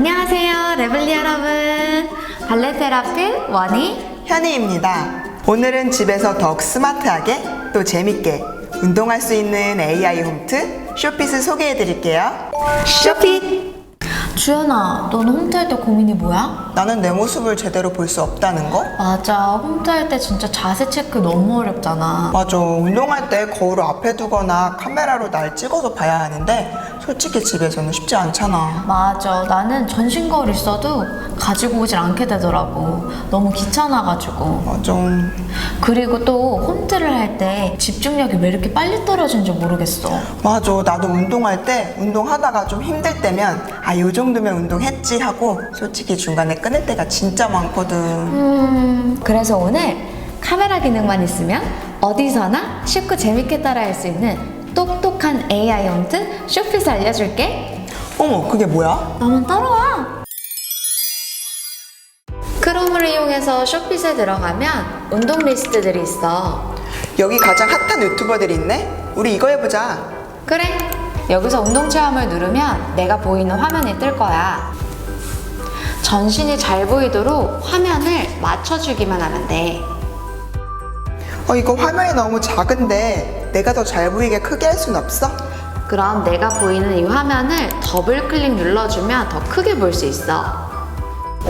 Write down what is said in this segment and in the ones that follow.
안녕하세요, 레블리 여러분. 발레 테라피 원희. 현희입니다. 오늘은 집에서 더욱 스마트하게 또 재밌게 운동할 수 있는 AI 홈트 쇼핏을 소개해 드릴게요. 쇼핏. 주연아, 너는 홈트 할 때 고민이 뭐야? 나는 내 모습을 제대로 볼 수 없다는 거? 맞아, 홈트 할 때 진짜 자세 체크 너무 어렵잖아. 맞아. 운동할 때 거울을 앞에 두거나 카메라로 날 찍어서 봐야 하는데 솔직히 집에서는 쉽지 않잖아. 맞아, 나는 전신 거울 있어도 가지고 오질 않게 되더라고. 너무 귀찮아가지고. 맞아. 그리고 또 홈트를 할 때 집중력이 왜 이렇게 빨리 떨어지는지 모르겠어. 맞아. 나도 운동할 때 운동하다가 좀 힘들 때면 아, 요 정도면 운동했지 하고 솔직히 중간에 끊을 때가 진짜 많거든. 음, 그래서 오늘 카메라 기능만 있으면 어디서나 쉽고 재밌게 따라할 수 있는 똑똑한 AI 홈트 쇼핏을 알려줄게. 어머, 그게 뭐야? 나만 따라와. 크롬을 이용해서 쇼핏에 들어가면 운동 리스트들이 있어. 여기 가장 핫한 유튜버들이 있네? 우리 이거 해보자. 그래. 여기서 운동 체험을 누르면 내가 보이는 화면이 뜰 거야. 전신이 잘 보이도록 화면을 맞춰주기만 하면 돼. 어, 이거 화면이 너무 작은데 내가 더 잘 보이게 크게 할 순 없어? 그럼 내가 보이는 이 화면을 더블 클릭 눌러주면 더 크게 볼 수 있어.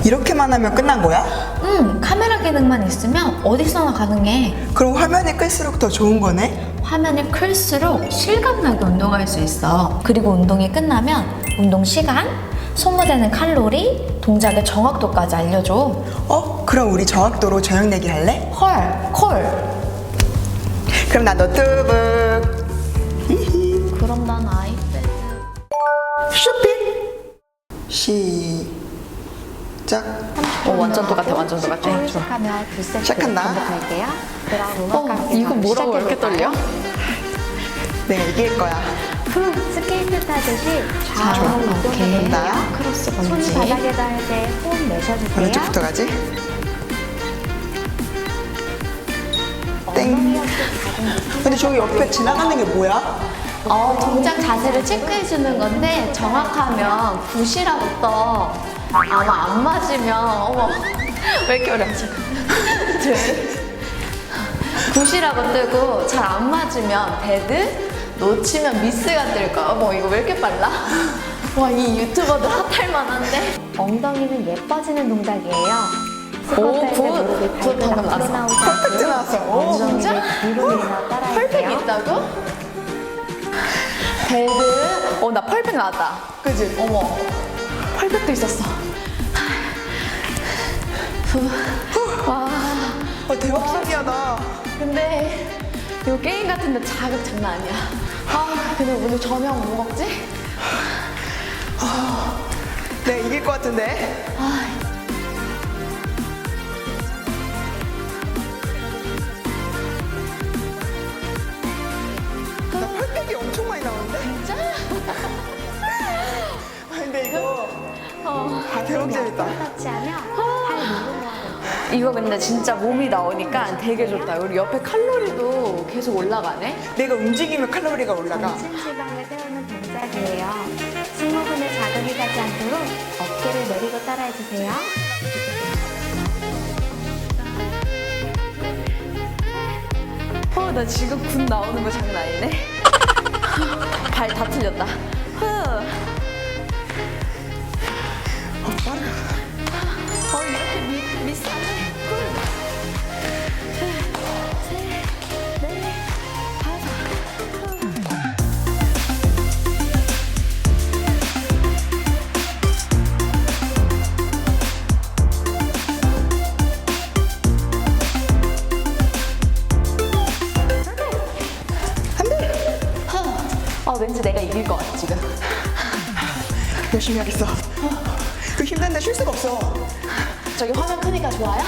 이렇게만 하면 끝난 거야? 응, 카메라 기능만 있으면 어디서나 가능해. 그럼 화면이 클수록 더 좋은 거네? 화면이 클수록 실감나게 운동할 수 있어. 그리고 운동이 끝나면 운동 시간, 소모되는 칼로리, 동작의 정확도까지 알려줘. 어? 그럼 우리 정확도로 저녁 내기 할래? 헐, 콜. 그럼 나 노트북 그럼 난 아이패드. 쇼핑 시작 어, 완전 똑같아, 완전 똑같아. 시작하면 두 세트 시작한다. 반복할게요. 그럼 음악 어, 함께 이거 뭐라고 이렇게? 떨려? 내가 이길 거야 후, 스케이트 타듯이 좌우로 오케이. 이동해볼게요. 크로스 손이 번지. 바닥에 닿을 때 호흡 내쉬어주세요. 오른쪽부터 가지 땡 근데 저기 옆에 지나가는 게 뭐야? 어, 동작 자세를 체크해 주는 건데 정확하면 굿이라고 떠. 아마 안 맞으면 어머 왜 이렇게 어렵지? 굿이라고 뜨고 잘 안 맞으면 배드, 놓치면 미스가 뜰 거야. 어머 이거 왜 이렇게 빨라? 와 이 유튜버들 핫할 만한데? 엉덩이는 예뻐지는 동작이에요. 오, 굿. 굿 나왔어. 나오지 퍼펙트 나왔어. 오, 진짜? 밀어 펄펙. 있다고? 배드, 어 나 펄펙 나왔다. 그지? 어머 펄펙도 있었어. 와. 어 대박 신기하다 근데 이거 게임 같은데 자극 장난 아니야. 아, 근데 오늘 저녁 뭐 먹지? 내가 이길 것 같은데 나 어. 아 대박 재밌다. 이거 근데 진짜 몸이 나오니까 되게 좋다. 우리 옆에 칼로리도 계속 올라가네? 내가 움직이면 칼로리가 올라가 전신 지방을 세우는 동작이에요. 승모근에 자극이 가지 않도록 어깨를 내리고 따라해주세요. 어, 나 지금 군 나오는 거 장난 아니네? 발 다 틀렸다. 후. 아, 왠지 내가 이길 것 같아, 지금. 열심히 하겠어 저기 화면 크니까 좋아요?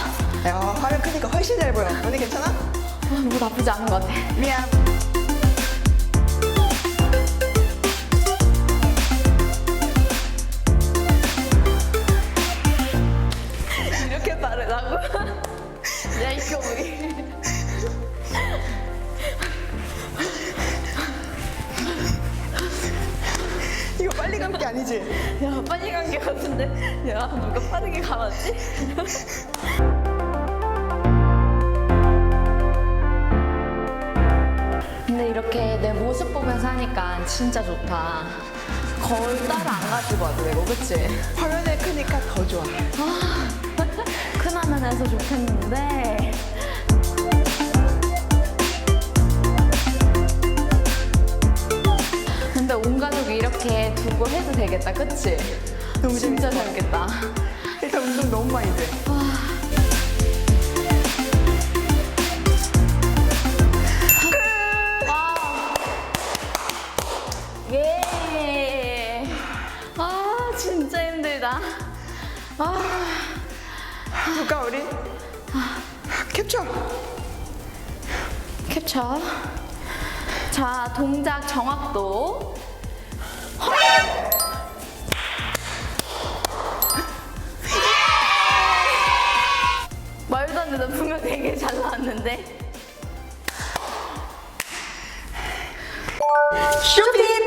야 화면 크니까 훨씬 잘 보여 언니 괜찮아? 어, 뭐 나쁘지 않은 것 같아. 미안 아니지? 야 빨리 간 게 같은데 야 누가 빠르게 가봤지? 근데 이렇게 내 모습 보면서 하니까 진짜 좋다 거울 따로 안 가지고 와도 되고 그치? 화면에 크니까 더 좋아. 큰 화면에서 좋겠는데 근데 온 가족 이 이렇게 두고 해도 되겠다 그치? 너무 진짜 재밌겠다 일단 운동 너무 많이 돼. 와우. 예. 아, 진짜 힘들다. 아, 볼까 우리? 캡처. 캡처. 자, 동작 정확도. 말도 안 돼, 나 분명 되게 잘 나왔는데. 쇼핑.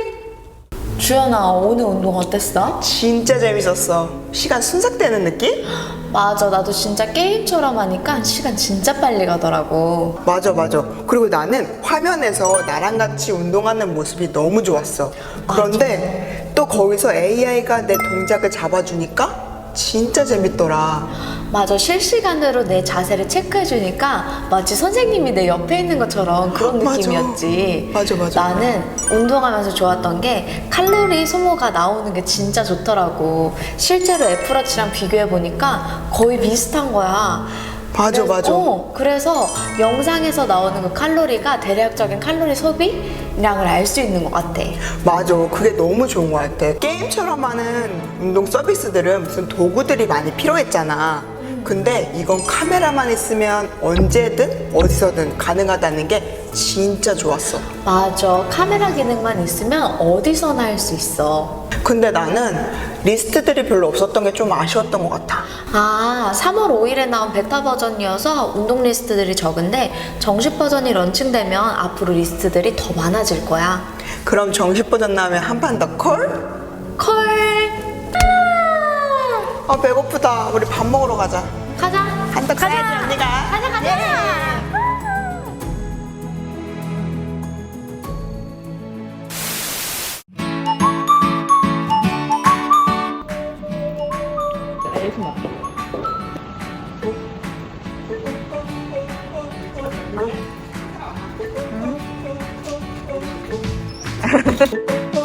주연아, 오늘 운동 어땠어? 진짜 재밌었어. 시간 순삭되는 느낌? 맞아, 나도 진짜 게임처럼 하니까 시간 진짜 빨리 가더라고. 맞아 맞아. 그리고 나는 화면에서 나랑 같이 운동하는 모습이 너무 좋았어. 그런데 또 거기서 AI가 내 동작을 잡아주니까 진짜 재밌더라. 맞아, 실시간으로 내 자세를 체크해 주니까 마치 선생님이 내 옆에 있는 것처럼 그런 맞아. 느낌이었지. 맞아, 맞아. 나는 운동하면서 좋았던 게 칼로리 소모가 나오는 게 진짜 좋더라고. 실제로 애플워치랑 비교해 보니까 거의 비슷한 거야. 맞아, 그래서- 맞아. 어, 그래서 영상에서 나오는 그 칼로리가 대략적인 칼로리 소비량을 알 수 있는 것 같아. 맞아. 그게 너무 좋은 것 같아. 게임처럼 하는 운동 서비스들은 무슨 도구들이 많이 필요했잖아. 근데 이건 카메라만 있으면 언제든 어디서든 가능하다는 게 진짜 좋았어. 맞아. 카메라 기능만 있으면 어디서나 할 수 있어. 근데 나는 리스트들이 별로 없었던 게 좀 아쉬웠던 것 같아. 아, 3월 5일에 나온 베타 버전이어서 운동 리스트들이 적은데 정식 버전이 런칭되면 앞으로 리스트들이 더 많아질 거야. 그럼 정식 버전 나오면 한 판 더 콜? 콜! 아! 아 배고프다. 우리 밥 먹으러 가자. 가자. 한턱 가자. 쏴야지 언니가. 가자, 가자. 哈哈哈。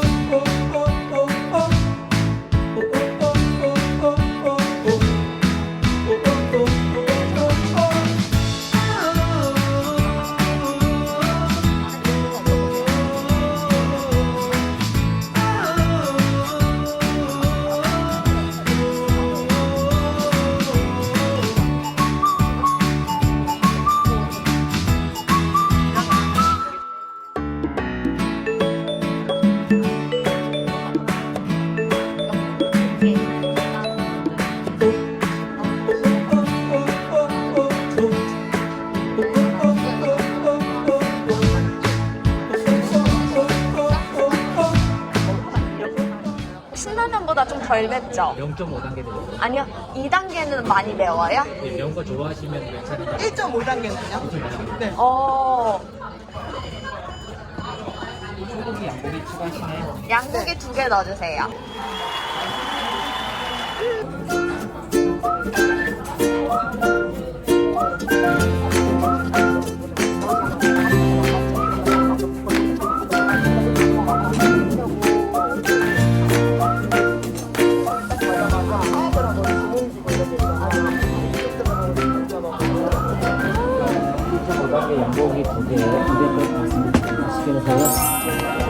맵죠? 0.5단계 되죠. 아니요, 2단계는 많이 매워요? 네, 매운 거 좋아하시면 괜찮은데 1.5단계는요? 네. 어, 소고기 양고기 추가하시나요? 양고기 두 개 넣어주세요. 맞습